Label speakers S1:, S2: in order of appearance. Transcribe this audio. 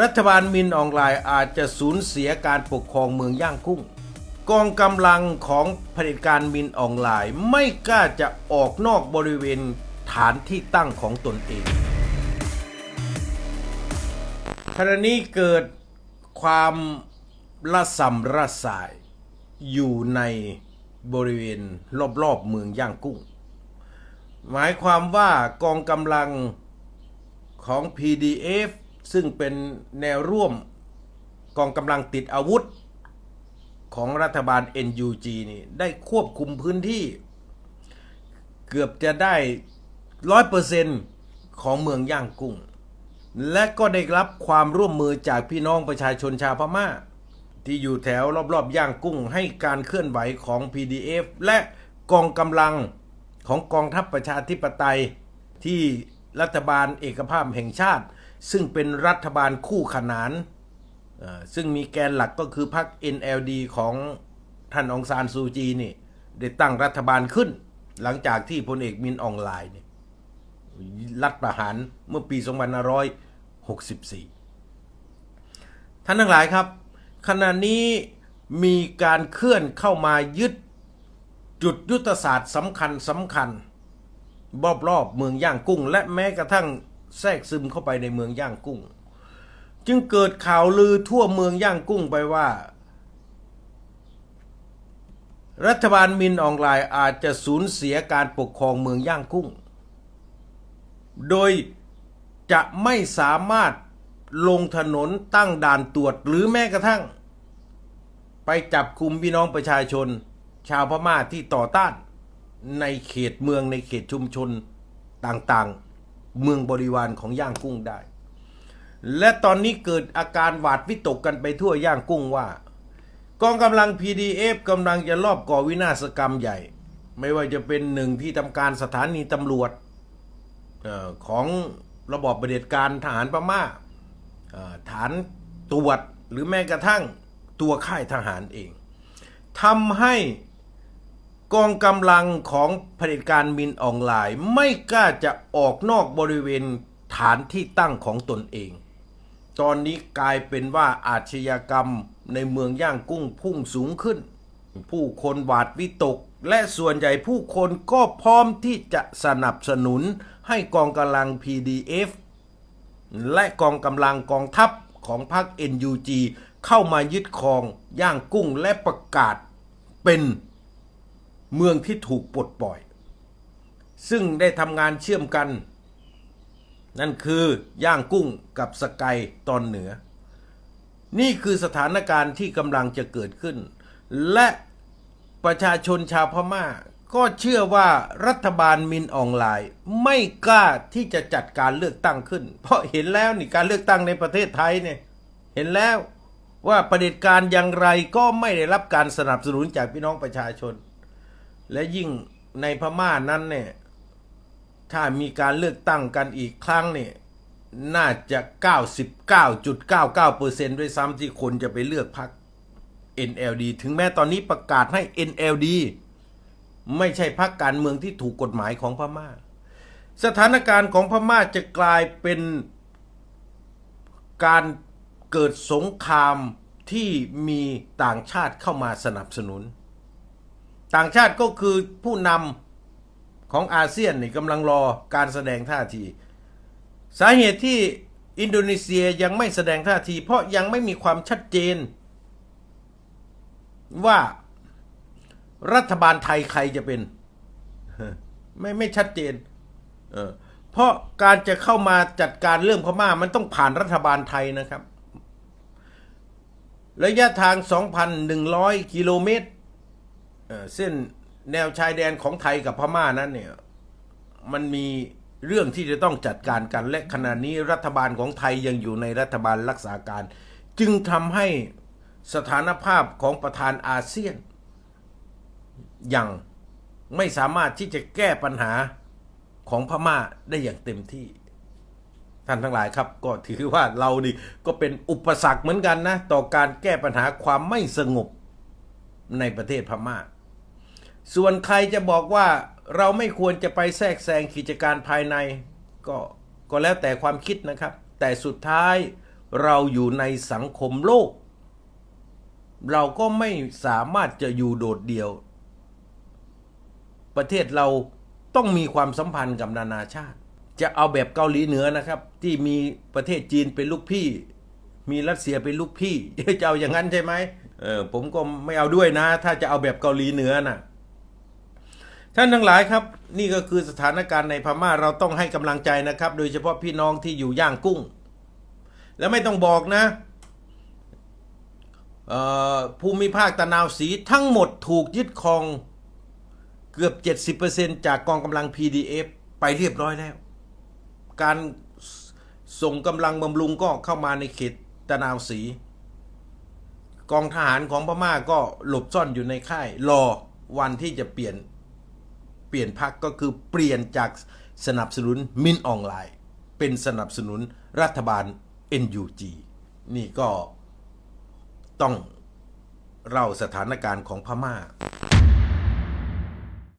S1: รัฐบาลมินออนไลน์อาจจะสูญเสียการปกครองเมืองย่างกุ้ง กองกำลังของเผด็จการมินออนไลน์ไม่กล้าจะออกนอกบริเวณฐานที่ตั้งของตนเองขณะนี้เกิดความละสำระสายอยู่ในบริเวณรอบๆเมืองย่างกุ้ง หมายความว่ากองกำลังของ PDF ซึ่งเป็นแนวร่วมกองกำลังติดอาวุธของรัฐบาล NUG นี่ได้ควบคุมพื้นที่เกือบจะได้ร้อยเปอร์เซนของเมืองย่างกุ้ง และก็ได้รับความร่วมมือจากพี่น้องประชาชนชาวพม่า ที่อยู่แถวรอบๆย่างกุ้งให้การเคลื่อนไหวของ PDF และกองกำลังของกองทัพประชาธิปไตยที่รัฐบาลเอกภาพแห่งชาติ ซึ่งเป็นรัฐบาลคู่ขนานอ่อซึ่งมีแกนหลักก็คือพรรค NLD ของท่านองซานซูจีนี่ ได้ตั้งรัฐบาลขึ้น หลังจากที่พลเอกมินอองไลน์เนี่ยรัฐประหารเมื่อปี 2564 ท่านทั้งหลายครับ ขณะนี้มีการเคลื่อนเข้ามายึดจุดยุทธศาสตร์สำคัญสำคัญรอบๆเมืองย่างกุ้ง และแม้กระทั่ง แทรกซึมเข้าไปในเมืองย่างกุ้ง จึงเกิดข่าวลือทั่วเมืองย่างกุ้งไปว่า รัฐบาลมินออนไลน์อาจจะสูญเสียการปกครองเมืองย่างกุ้ง โดยจะไม่สามารถลงถนนตั้งด่านตรวจหรือแม้กระทั่ง ไปจับคุมพี่น้องประชาชน ชาวพม่าที่ต่อต้านในเขตเมืองในเขตชุมชนต่างๆ เมืองบริวารของย่างกุ้งได้ และตอนนี้เกิดอาการหวาดวิตกกันไปทั่วย่างกุ้งว่า กองกำลัง PDF กำลังจะลอบก่อวินาศกรรมใหญ่ ไม่ว่าจะเป็นหนึ่งที่ทำการสถานีตำรวจออของระบอบประเผด็จการทหารพม่าเอ่อฐานตรวจหรือแม้กระทั่งตัวค่ายทหารเองทำให้ กองกำลังของเผด็จการมินออนไลน์ ไม่กล้าจะออกนอกบริเวณฐานที่ตั้งของตนเอง ตอนนี้กลายเป็นว่าอาชญากรรมในเมืองย่างกุ้งพุ่งสูงขึ้น ผู้คนหวาดวิตก และส่วนใหญ่ผู้คนก็พร้อมที่จะสนับสนุนให้กองกำลัง PDF และกองกำลังกองทัพของพรรค NUG เข้ามายึดครองย่างกุ้งและประกาศเป็น เมืองที่ถูกปลดปล่อย ซึ่งได้ทำงานเชื่อมกัน นั่นคือย่างกุ้งกับสกายตอนเหนือ นี่คือสถานการณ์ที่กำลังจะเกิดขึ้น และประชาชนชาวพม่าก็เชื่อว่ารัฐบาลมินออนไลน์ ไม่กล้าที่จะจัดการเลือกตั้งขึ้น เพราะเห็นแล้วนี่การเลือกตั้งในประเทศไทยเนี่ยเห็นแล้วว่าประเด็จการอย่างไรก็ไม่ได้รับการสนับสนุนจากพี่น้องประชาชน และยิ่งในพม่านั้นเนี่ย ถ้ามีการเลือกตั้งกันอีกครั้งเนี่ย น่าจะ 99.99%ด้วยซ้ำที่คนจะไปเลือกพรรค NLD ถึงแม้ตอนนี้ประกาศให้ NLD ไม่ใช่พรรคการเมืองที่ถูกกฎหมายของพม่า สถานการณ์ของพม่าจะกลายเป็นการเกิดสงครามที่มีต่างชาติเข้ามาสนับสนุน ต่างชาติก็คือผู้นำของอาเซียนนี่กำลังรอการแสดงท่าที สาเหตุที่อินโดนีเซียยังไม่แสดงท่าที เพราะยังไม่มีความชัดเจน ว่ารัฐบาลไทยใครจะเป็น ไม่ไม่ชัดเจนเออเพราะการจะเข้ามาจัดการเรื่องพม่ามันต้องผ่านรัฐบาลไทยนะครับ ระยะทาง 2,100 กิโลเมตร เส้นแนวชายแดนของไทยกับพม่านั้นเนี่ยมันมีเรื่องที่จะต้องจัดการกัน และขณะนี้รัฐบาลของไทยยังอยู่ในรัฐบาลรักษาการ จึงทำให้สถานภาพของประธานอาเซียน ยังไม่สามารถที่จะแก้ปัญหาของพม่าได้อย่างเต็มที่ ท่านทั้งหลายครับ ก็ถือว่าเรานี่ก็เป็นอุปสรรคเหมือนกันนะ ต่อการแก้ปัญหาความไม่สงบในประเทศพม่า ส่วนใครจะบอกว่าเราไม่ควรจะไปแทรกแซงกิจการภายใน ก็ก็แล้วแต่ความคิดนะครับ แต่สุดท้ายเราอยู่ในสังคมโลก เราก็ไม่สามารถจะอยู่โดดเดี่ยว ประเทศเราต้องมีความสัมพันธ์กับนานาชาติ จะเอาแบบเกาหลีเหนือนะครับ ที่มีประเทศจีนเป็นลูกพี่ มีรัสเซียเป็นลูกพี่จะเอาอย่างนั้นใช่ไหมเออผมก็ไม่เอาด้วยนะ ถ้าจะเอาแบบเกาหลีเหนือน่ะ ท่านทั้งหลายครับนี่ก็คือสถานการณ์ในพม่าเราต้องให้กำลังใจนะครับ โดยเฉพาะพี่น้องที่อยู่ย่างกุ้ง แล้วไม่ต้องบอกนะภูมิภาคตะนาวสีทั้งหมดถูกยึดครองเกือบ 70%จากกองกำลัง PDF ไปเรียบร้อยแล้ว การส่งกำลังบำรุงก็เข้ามาในเขตตะนาวสี กองทหารของพม่าก็หลบซ่อนอยู่ในค่าย รอวันที่จะเปลี่ยน เปลี่ยนพักก็คือเปลี่ยนจากสนับสนุนมินออนไลน์ เป็นสนับสนุนรัฐบาล NUG นี่ก็ต้องเล่าสถานการณ์ของพม่า